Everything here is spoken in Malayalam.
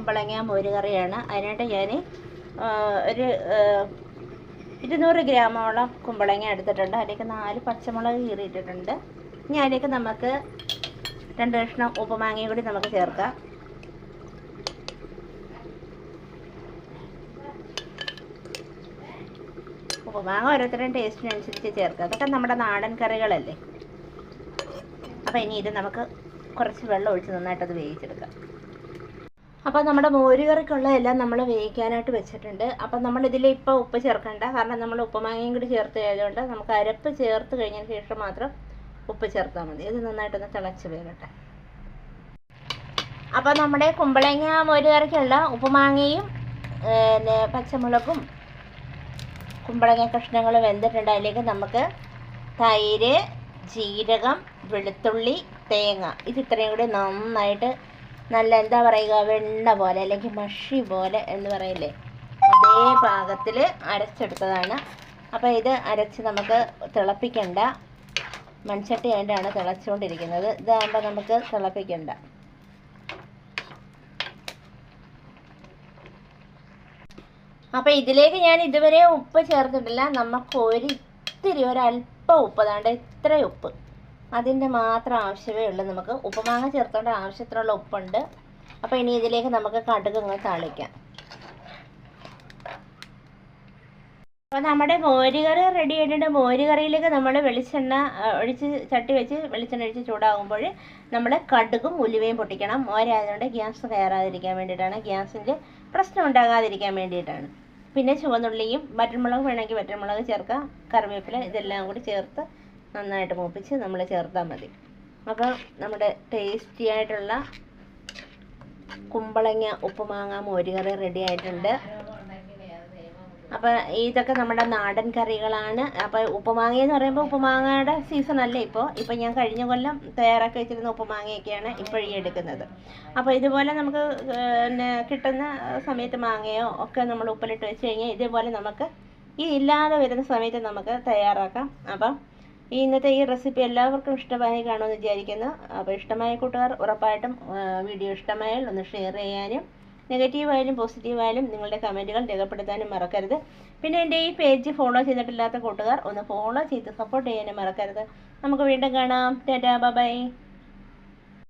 കുമ്പളങ്ങ മോരുകറിയാണ്. അതിനായിട്ട് ഞാൻ ഒരു ഇരുന്നൂറ് ഗ്രാമോളം കുമ്പളങ്ങ എടുത്തിട്ടുണ്ട്. അതിലേക്ക് നാല് പച്ചമുളക് കീറിയിട്ടിട്ടുണ്ട്. ഇനി അതിലേക്ക് നമുക്ക് രണ്ട് കഷ്ണം ഉപ്പുമാങ്ങയും കൂടി നമുക്ക് ചേർക്കാം. ഉപ്പുമാങ്ങ ഓരോരുത്തരുടെയും ടേസ്റ്റിനനുസരിച്ച് ചേർക്കുക അതൊക്കെ നമ്മുടെ നാടൻ കറികളല്ലേ. അപ്പോൾ ഇനി ഇത് നമുക്ക് കുറച്ച് വെള്ളം ഒഴിച്ച് നന്നായിട്ടത് വേവിച്ചെടുക്കാം. അപ്പോൾ നമ്മുടെ മോരുകറിക്കുള്ള എല്ലാം നമ്മൾ വേവിക്കാനായിട്ട് വെച്ചിട്ടുണ്ട്. അപ്പം നമ്മൾ ഇതിൽ ഇപ്പോൾ ഉപ്പ് ചേർക്കണ്ട. കാരണം നമ്മൾ ഉപ്പുമാങ്ങയും കൂടി ചേർത്ത് കഴിഞ്ഞുകൊണ്ട് നമുക്ക് അരപ്പ് ചേർത്ത് കഴിഞ്ഞതിന് ശേഷം മാത്രം ഉപ്പ് ചേർത്താൽ മതി. ഇത് നന്നായിട്ടൊന്ന് തിളച്ച് വേകട്ടെ അപ്പോൾ നമ്മുടെ കുമ്പളങ്ങ മോരുകറിക്കുള്ള ഉപ്പുമാങ്ങയും പിന്നെ പച്ചമുളകും കുമ്പളങ്ങ കഷ്ണങ്ങൾ വെന്തിട്ടുണ്ട്. അതിലേക്ക് നമുക്ക് തൈര് ജീരകം വെളുത്തുള്ളി തേങ്ങ. ഇത് ഇത്രയും കൂടി നന്നായിട്ട് നല്ല എന്താ പറയുക വെണ്ണ പോലെ അല്ലെങ്കിൽ മഷി പോലെ എന്ന് പറയില്ലേ? അതേ പാകത്തിൽ അരച്ചെടുത്തതാണ്. അപ്പോൾ ഇത് അരച്ച് നമുക്ക് തിളപ്പിക്കണ്ട. മൺചട്ടി ആയിട്ടാണ് തിളച്ചുകൊണ്ടിരിക്കുന്നത്. ഇതാകുമ്പോൾ നമുക്ക് തിളപ്പിക്കണ്ട. അപ്പോൾ ഇതിലേക്ക് ഞാൻ ഇതുവരെ ഉപ്പ് ചേർത്തിട്ടില്ല. നമുക്ക് ഒരിത്തിരി ഒരല്പം ഉപ്പ്. അതാണ്ട് ഇത്ര ഉപ്പ്. അതിന്റെ മാത്രം ആവശ്യമേ ഉള്ളൂ. നമുക്ക് ഉപ്പുമാങ്ങ ചേർക്കേണ്ട ആവശ്യത്തിനുള്ള ഉപ്പുണ്ട്. അപ്പോൾ ഇനി ഇതിലേക്ക് നമുക്ക് കടുക് അങ്ങ് താളിക്കാം. അപ്പോൾ നമ്മുടെ മോരുകറി റെഡി ആയിട്ടുണ്ട്. മോരുകറിയിലേക്ക് നമ്മൾ വെളിച്ചെണ്ണ ഒഴിച്ച് ചട്ടി വെച്ച് വെളിച്ചെണ്ണ ഒഴിച്ച് ചൂടാകുമ്പോൾ നമ്മൾ കടുകും ഉലുവയും പൊട്ടിക്കണം. മോരായതുകൊണ്ട് ഗ്യാസ് കയറാതിരിക്കാൻ വേണ്ടിയിട്ടാണ്. ഗ്യാസിന്റെ പ്രശ്നം ഉണ്ടാകാതിരിക്കാൻ വേണ്ടിയിട്ടാണ്. പിന്നെ ചുവന്നുള്ളിയും വറ്റൽമുളക് വേണമെങ്കിൽ വറ്റൻമുളക് ചേർക്കാം. കറിവേപ്പില ഇതെല്ലാം കൂടി ചേർത്ത് നന്നായിട്ട് മൂപ്പിച്ച് നമ്മൾ ചേർത്താൽ മതി. അപ്പോൾ നമ്മുടെ ടേസ്റ്റി ആയിട്ടുള്ള കുമ്പളങ്ങ ഉപ്പുമാങ്ങ മോരുകറി റെഡി ആയിട്ടുണ്ട്. അപ്പോൾ ഇതൊക്കെ നമ്മുടെ നാടൻ കറികളാണ്. അപ്പോൾ ഉപ്പുമാങ്ങ എന്ന് പറയുമ്പോൾ ഉപ്പുമാങ്ങയുടെ സീസൺ അല്ലേ ഇപ്പോൾ ഇപ്പോൾ ഞാൻ കഴിഞ്ഞ കൊല്ലം തയ്യാറാക്കി വെച്ചിരുന്ന ഉപ്പുമാങ്ങയൊക്കെയാണ് ഇപ്പോൾ ഈ എടുക്കുന്നത്. അപ്പോൾ ഇതുപോലെ നമുക്ക് പിന്നെ കിട്ടുന്ന സമയത്ത് മാങ്ങയോ ഒക്കെ നമ്മൾ ഉപ്പിലിട്ട് വെച്ച് കഴിഞ്ഞാൽ ഇതേപോലെ നമുക്ക് ഈ ഇല്ലാതെ വരുന്ന സമയത്ത് നമുക്ക് തയ്യാറാക്കാം. അപ്പം ഈ ഇന്നത്തെ ഈ റെസിപ്പി എല്ലാവർക്കും ഇഷ്ടമായി കാണുമെന്ന് വിചാരിക്കുന്നു. അപ്പോൾ ഇഷ്ടമായ കൂട്ടുകാർ ഉറപ്പായിട്ടും വീഡിയോ ഇഷ്ടമായാൽ ഒന്ന് ഷെയർ ചെയ്യാനും നെഗറ്റീവായാലും പോസിറ്റീവായാലും നിങ്ങളുടെ കമന്റുകൾ രേഖപ്പെടുത്താനും മറക്കരുത്. പിന്നെ എന്റെ ഈ പേജ് ഫോളോ ചെയ്തിട്ടില്ലാത്ത കൂട്ടുകാർ ഒന്ന് ഫോളോ ചെയ്ത് സപ്പോർട്ട് ചെയ്യാനും മറക്കരുത്. നമുക്ക് വീണ്ടും കാണാം. Tata bye.